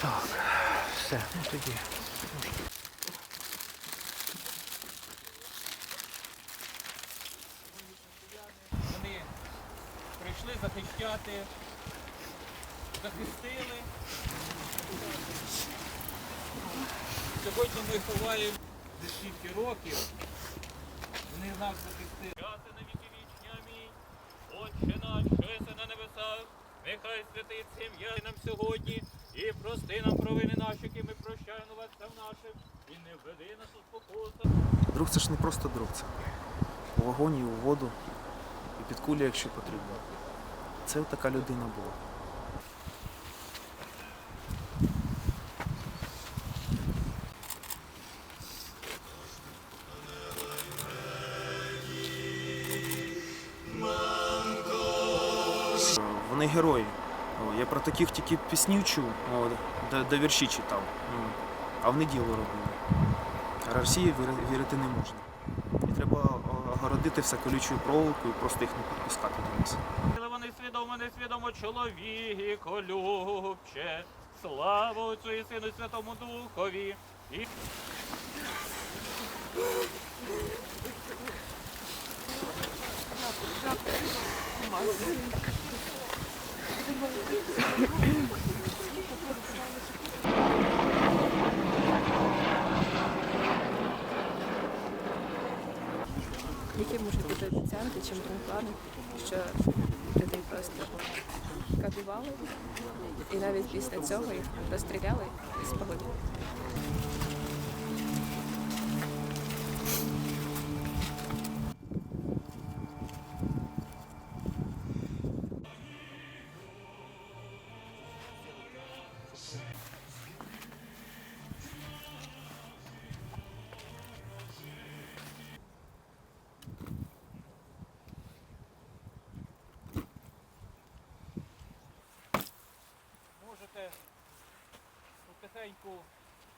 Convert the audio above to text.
Так, все, ну тоді. Вони прийшли захищати, захистили. Сьогодні ми ховаємо десятки років. Вони нас захистили. Часи на віки вічні, амінь. Отче наш, що єси на небесах, нехай святиться ім'я нам сьогодні, і прости нам провини наші, які ми прощаємо ватцям нашим, і не введи нас у спокусу. Друг це ж не просто друг, це у вагоні, у воду і під кулі, якщо потрібно. Це така людина була. Вони герої. Я про таких тільки пісню чув, де, вірші читав. А вони діло робили. А Росії вірити не можна. І треба огородити все колючою проволокою, і просто їх не підпускати до нас. Вони свідомо, несвідомо чоловіко любче, слава Отцю і Сину Святому Духові. І які можуть бути обіцянки чи плани, що людей просто катували, і навіть після цього їх розстріляли і спалили. Café. O café.